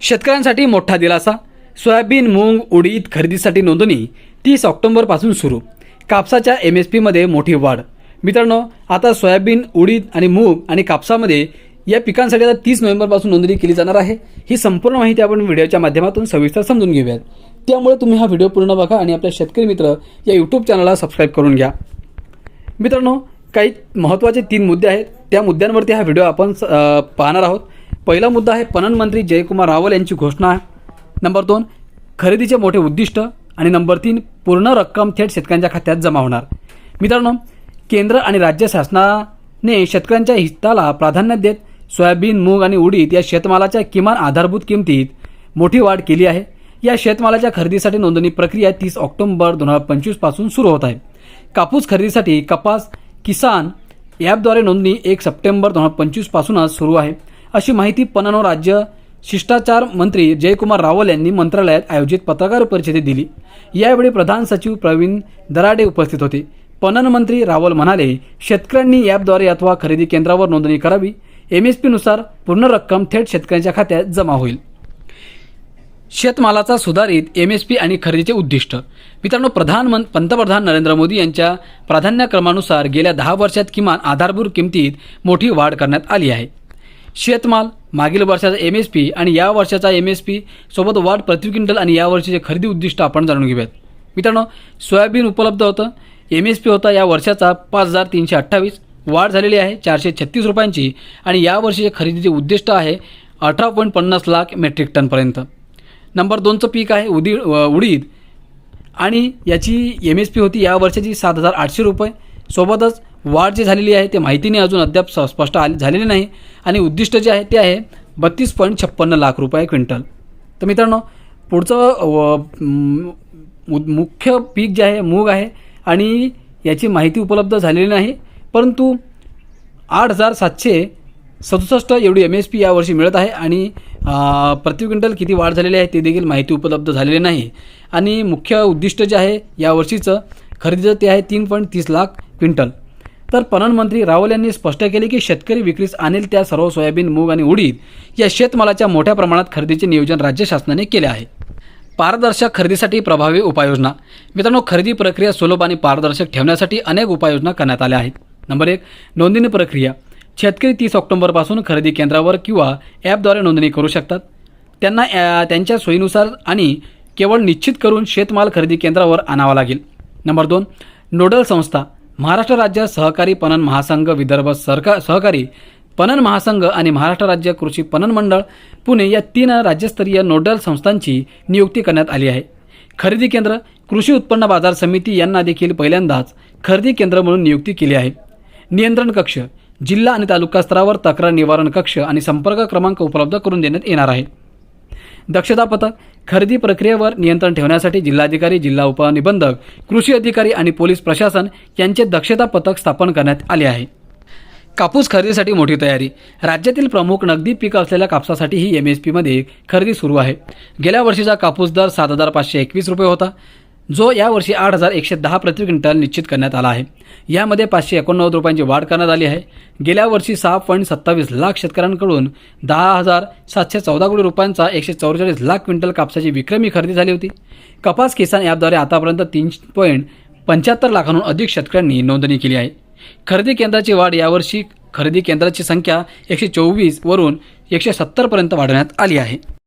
शेतकऱ्यांसाठी मोठा दिलासा. सोयाबीन मूग उडीद खरेदीसाठी नोंदणी तीस ऑक्टोंबरपासून सुरू. कापसाच्या एम एस पीमध्ये मोठी वाढ. मित्रांनो आता सोयाबीन उडीद आणि मूग आणि कापसामध्ये या पिकांसाठी आता तीस नोव्हेंबरपासून नोंदणी केली जाणार आहे. ही संपूर्ण माहिती आपण व्हिडिओच्या माध्यमातून सविस्तर समजून घेऊयात. त्यामुळे तुम्ही हा व्हिडिओ पूर्ण बघा आणि आपल्या शेतकरी मित्र या यूट्यूब चॅनलला सबस्क्राईब करून घ्या. मित्रांनो काही महत्त्वाचे तीन मुद्दे आहेत. त्या मुद्द्यांवरती हा व्हिडिओ आपण पाहणार आहोत. पहिला मुद्दा आहे पणन मंत्री जयकुमार रावल यांची घोषणा नंबर दोन खरेदीचे मोठे उद्दिष्ट. आणि नंबर तीन पूर्ण रक्कम थेट शेतकऱ्यांच्या खात्यात जमा होणार. मित्रांनो केंद्र आणि राज्य शासनाने शेतकऱ्यांच्या हिताला प्राधान्य देत सोयाबीन मूग आणि उडीद या शेतमालाच्या किमान आधारभूत किमतीत मोठी वाढ केली आहे. या शेतमालाच्या खरेदीसाठी नोंदणी प्रक्रिया तीस ऑक्टोबर दोन हजार पंचवीसपासून सुरू होत आहे. कापूस खरेदीसाठी कपास किसान ॲपद्वारे नोंदणी एक सप्टेंबर दोन हजार पंचवीसपासूनच सुरू आहे. अशी माहिती पणन राज्य शिष्टाचार मंत्री जयकुमार रावल यांनी मंत्रालयात आयोजित पत्रकार परिषदेत दिली. यावेळी प्रधान सचिव प्रवीण दराडे उपस्थित होते. पणन मंत्री रावल म्हणाले शेतकऱ्यांनी ॲपद्वारे अथवा खरेदी केंद्रावर नोंदणी करावी. एम एस पीनुसार पूर्ण रक्कम थेट शेतकऱ्यांच्या खात्यात जमा होईल. शेतमालाचा सुधारित एम एस पी आणि खरेदीचे उद्दिष्ट. मित्रांनो प्रधानमं पंतप्रधान नरेंद्र मोदी यांच्या प्राधान्यक्रमानुसार गेल्या दहा वर्षात किमान आधारभूत किमतीत मोठी वाढ करण्यात आली आहे. शेतमाल मागील वर्षाचा एम एस पी आणि या वर्षाचा एम एस पी सोबत वाढ प्रति क्विंटल आणि या वर्षीचे खरेदी उद्दिष्ट आपण जाणून घेऊयात. मित्रांनो सोयाबीन उपलब्ध होतं. एम एस पी होता या वर्षाचा पाच हजार तीनशे अठ्ठावीस. वाढ झालेली आहे चारशे छत्तीस रुपयांची आणि या खरेदीचे उद्दिष्ट आहे अठरा पॉईंट पन्नास लाख मेट्रिक टनपर्यंत नंबर दोनचं पीक आहे उदी उडीद. आणि याची एम एस पी होती या वर्षाची सात हजार आठशे रुपये. सोबतच वाढ जी झालेली आहे ते माहितीने अजून अद्याप स्पष्ट आली झालेली नाही. आणि उद्दिष्ट जे आहे ते आहे बत्तीस पॉईंट छप्पन्न लाख रुपये क्विंटल. तर मित्रांनो पुढचं मुख्य पीक जे आहे मूग आहे आणि याची माहिती उपलब्ध झालेली नाही. परंतु आठ हजार सातशे सदुसष्ट एवढी एम एस पी यावर्षी मिळत आहे आणि प्रति क्विंटल किती वाढ झालेली आहे ते देखील माहिती उपलब्ध झालेली नाही. आणि मुख्य उद्दिष्ट जे आहे यावर्षीचं खरेदीचं ते आहे तीन पॉईंट तीस लाख क्विंटल. तर पणन मंत्री रावल यांनी स्पष्ट केले की शेतकरी विक्रीस आणेल त्या सर्व सोयाबीन मूग आणि उडीद या शेतमालाच्या मोठ्या प्रमाणात खरेदीचे नियोजन राज्य शासनाने केले आहे. पारदर्शक खरेदीसाठी प्रभावी उपाययोजना. मित्रांनो खरेदी प्रक्रिया सुलभ आणि पारदर्शक ठेवण्यासाठी अनेक उपाययोजना करण्यात आल्या आहेत. नंबर एक नोंदणी प्रक्रिया. शेतकरी तीस ऑक्टोबरपासून खरेदी केंद्रावर किंवा ॲपद्वारे नोंदणी करू शकतात. त्यांना त्यांच्या सोयीनुसार आणि केवळ निश्चित करून शेतमाल खरेदी केंद्रावर आणावा लागेल. नंबर दोन नोडल संस्था. महाराष्ट्र राज्य सहकारी पणन महासंघ विदर्भ सरकार सहकारी पणन महासंघ आणि महाराष्ट्र राज्य कृषी पणन मंडळ पुणे या तीन राज्यस्तरीय नोडल संस्थांची नियुक्ती करण्यात आली आहे. खरेदी केंद्र कृषी उत्पन्न बाजार समिती यांना देखील पहिल्यांदाच खरेदी केंद्र म्हणून नियुक्ती केली आहे. नियंत्रण कक्ष जिल्हा आणि तालुका स्तरावर तक्रार निवारण कक्ष आणि संपर्क क्रमांक उपलब्ध करून देण्यात येणार आहे. दक्षता पथक खरेदी प्रक्रियेवर नियंत्रण ठेवण्यासाठी जिल्हाधिकारी जिल्हा उपनिबंधक कृषी अधिकारी आणि पोलीस प्रशासन यांचे दक्षता पथक स्थापन करण्यात आले आहे. कापूस खरेदीसाठी मोठी तयारी. राज्यातील प्रमुख नगदी पीक असलेल्या कापसासाठी ही एम एस पीमध्ये खरेदी सुरू आहे. गेल्या वर्षीचा कापूस दर सात हजार पाचशे एकवीस रुपये होता. जो यावर्षी आठ हजार एकशे दहा प्रति क्विंटल निश्चित करण्यात आला आहे. यामध्ये पाचशे एकोणनव्वद रुपयांची वाढ करण्यात आली आहे. गेल्या वर्षी सहा पॉईंट सत्तावीस लाख शेतकऱ्यांकडून दहा हजार सातशे चौदा कोटी रुपयांचा एकशे चौवेचाळीस लाख क्विंटल कापसाची विक्रमी खरेदी झाली होती. कपास किसान ॲपद्वारे आतापर्यंत तीन पॉईंट पंच्याहत्तर लाखांहून अधिक शेतकऱ्यांनी नोंदणी केली आहे. खरेदी केंद्राची वाढ यावर्षी खरेदी केंद्राची संख्या एकशे चोवीसवरून एकशे सत्तरपर्यंत वाढवण्यात आली आहे.